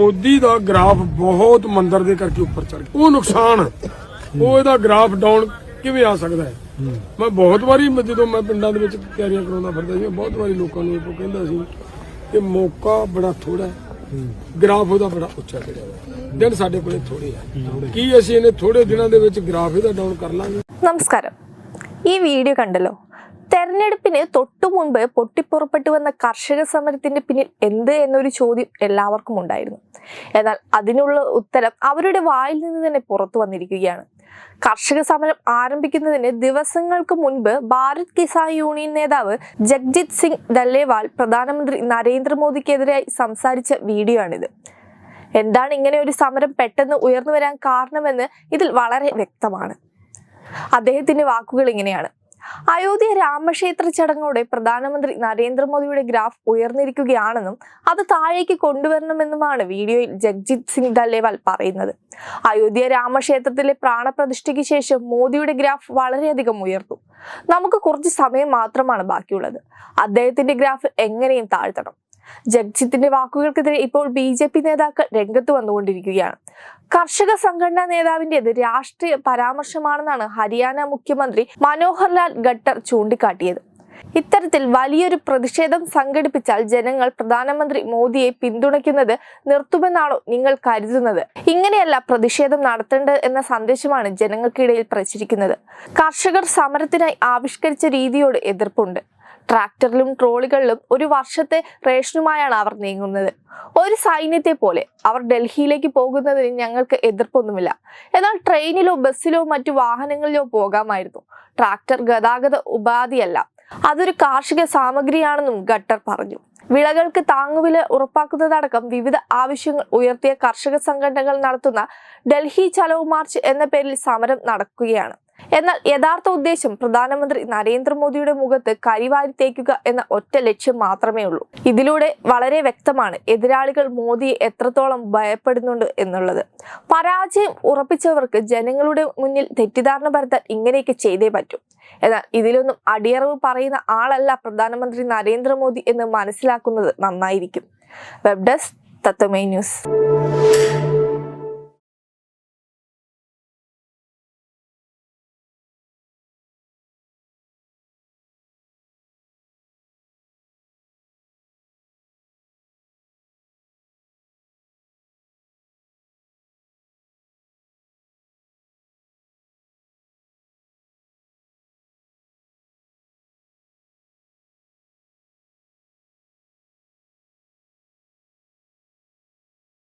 ਮੋਦੀ ਦਾ graph ਬਹੁਤ ਮੰਦਰ ਦੇ ਕਰਕੇ ਉੱਪਰ ਚੜ ਗਿਆ ਉਹ ਨੁਕਸਾਨ ਉਹ ਇਹਦਾ ਗ੍ਰਾਫ ਡਾਊਨ ਕਿਵੇਂ ਆ ਸਕਦਾ ਹੈ ਮੈਂ ਬਹੁਤ ਵਾਰੀ ਮੈਂ ਜਦੋਂ ਮੈਂ ਪਿੰਡਾਂ ਦੇ ਵਿੱਚ ਤਿਆਰੀਆਂ ਕਰਾਉਂਦਾ ਫਿਰਦਾ ਸੀ ਮੈਂ ਬਹੁਤ ਵਾਰੀ ਲੋਕਾਂ ਨੂੰ ਇਹ ਕਹਿੰਦਾ ਸੀ ਕਿ ਮੌਕਾ ਬੜਾ ਥੋੜਾ ਹੈ ਗ੍ਰਾਫ ਉਹਦਾ ਬੜਾ ਉੱਚਾ ਚੜਿਆ ਹੋਇਆ ਦਿਨ ਸਾਡੇ ਕੋਲੇ ਥੋੜੇ ਆ ਕੀ ਅਸੀਂ ਇਹਨੇ ਥੋੜੇ ਦਿਨਾਂ ਦੇ ਵਿੱਚ ਗ੍ਰਾਫ ਇਹਦਾ ਡਾਊਨ ਕਰ ਲਾਂਗੇ നമസ്കാരം ഈ വീഡിയോ കണ്ടല്ലോ തെരഞ്ഞെടുപ്പിന് തൊട്ടു മുൻപ് പൊട്ടിപ്പുറപ്പെട്ടു വന്ന കർഷക സമരത്തിന്റെ പിന്നിൽ എന്ത് എന്നൊരു ചോദ്യം എല്ലാവർക്കും ഉണ്ടായിരുന്നു. എന്നാൽ അതിനുള്ള ഉത്തരം അവരുടെ വായിൽ നിന്ന് തന്നെ പുറത്തു വന്നിരിക്കുകയാണ്. കർഷക സമരം ആരംഭിക്കുന്നതിന് ദിവസങ്ങൾക്ക് മുൻപ് ഭാരത് കിസാൻ യൂണിയൻ നേതാവ് ജഗ്ജിത് സിംഗ് ദല്ലേവാൾ പ്രധാനമന്ത്രി നരേന്ദ്രമോദിക്കെതിരായി സംസാരിച്ച വീഡിയോ ആണിത് എന്താണ് ഇങ്ങനെ ഒരു സമരം പെട്ടെന്ന് ഉയർന്നു വരാൻ കാരണമെന്ന് ഇതിൽ വളരെ വ്യക്തമാണ്. അദ്ദേഹത്തിന്റെ വാക്കുകൾ ഇങ്ങനെയാണ്. അയോധ്യ രാമക്ഷേത്ര ചടങ്ങോടെ പ്രധാനമന്ത്രി നരേന്ദ്രമോദിയുടെ ഗ്രാഫ് ഉയർന്നിരിക്കുകയാണെന്നും അത് താഴേക്ക് കൊണ്ടുവരണമെന്നുമാണ് വീഡിയോയിൽ ജഗ്ജിത് സിംഗ് ദലേവാൽ പറയുന്നത്. അയോധ്യ രാമക്ഷേത്രത്തിലെ പ്രാണപ്രതിഷ്ഠയ്ക്ക് ശേഷം മോദിയുടെ ഗ്രാഫ് വളരെയധികം ഉയർന്നു. നമുക്ക് കുറച്ച് സമയം മാത്രമാണ് ബാക്കിയുള്ളത്. അദ്ദേഹത്തിന്റെ ഗ്രാഫ് എങ്ങനെയും താഴ്ത്തണം. ജഗ്ജിത്തിന്റെ വാക്കുകൾക്കെതിരെ ഇപ്പോൾ ബി ജെ പി നേതാക്കൾ രംഗത്ത് വന്നുകൊണ്ടിരിക്കുകയാണ്. കർഷക സംഘടനാ നേതാവിന്റേത് രാഷ്ട്രീയ പരാമർശമാണെന്നാണ് ഹരിയാന മുഖ്യമന്ത്രി മനോഹർലാൽ ഖട്ടർ ചൂണ്ടിക്കാട്ടിയത്. ഇത്തരത്തിൽ വലിയൊരു പ്രതിഷേധം സംഘടിപ്പിച്ചാൽ ജനങ്ങൾ പ്രധാനമന്ത്രി മോദിയെ പിന്തുണയ്ക്കുന്നത് നിർത്തുമെന്നാണോ നിങ്ങൾ കരുതുന്നത്? ഇങ്ങനെയല്ല പ്രതിഷേധം നടത്തേണ്ടത് എന്ന സന്ദേശമാണ് ജനങ്ങൾക്കിടയിൽ പ്രചരിക്കുന്നത്. കർഷകർ സമരത്തിനായി ആവിഷ്കരിച്ച രീതിയോട് എതിർപ്പുണ്ട്. ട്രാക്ടറിലും ട്രോളികളിലും ഒരു വർഷത്തെ റേഷനുമായാണ് അവർ നീങ്ങുന്നത്. ഒരു സൈന്യത്തെ പോലെ അവർ ഡൽഹിയിലേക്ക് പോകുന്നതിന് ഞങ്ങൾക്ക് എതിർപ്പൊന്നുമില്ല. എന്നാൽ ട്രെയിനിലോ ബസ്സിലോ മറ്റു വാഹനങ്ങളിലോ പോകാമായിരുന്നു. ട്രാക്ടർ ഗതാഗത ഉപാധിയല്ല. അതൊരു കാർഷിക സാമഗ്രിയാണെന്നും ഖട്ടർ പറഞ്ഞു. വിളകൾക്ക് താങ്ങുവില ഉറപ്പാക്കുന്നതടക്കം വിവിധ ആവശ്യങ്ങൾ ഉയർത്തിയ കർഷക സംഘടനകൾ നടത്തുന്ന ഡൽഹി ചലോ മാർച്ച് എന്ന പേരിൽ സമരം നടക്കുകയാണ്. എന്നാൽ യഥാർത്ഥ ഉദ്ദേശം പ്രധാനമന്ത്രി നരേന്ദ്രമോദിയുടെ മുഖത്ത് കരിവാരി തേക്കുക എന്ന ഒറ്റ ലക്ഷ്യം മാത്രമേ ഉള്ളൂ. ഇതിലൂടെ വളരെ വ്യക്തമാണ് എതിരാളികൾ മോദിയെ എത്രത്തോളം ഭയപ്പെടുന്നുണ്ട് എന്നുള്ളത്. പരാജയം ഉറപ്പിച്ചവർക്ക് ജനങ്ങളുടെ മുന്നിൽ തെറ്റിദ്ധാരണ പരത്താൻ ഇങ്ങനെയൊക്കെ ചെയ്തേ പറ്റൂ. എന്നാൽ ഇതിലൊന്നും അടിയറവ് പറയുന്ന ആളല്ല പ്രധാനമന്ത്രി നരേന്ദ്രമോദി എന്ന് മനസ്സിലാക്കുന്നത് നന്നായിരിക്കും. Web desk തത്വമേ news.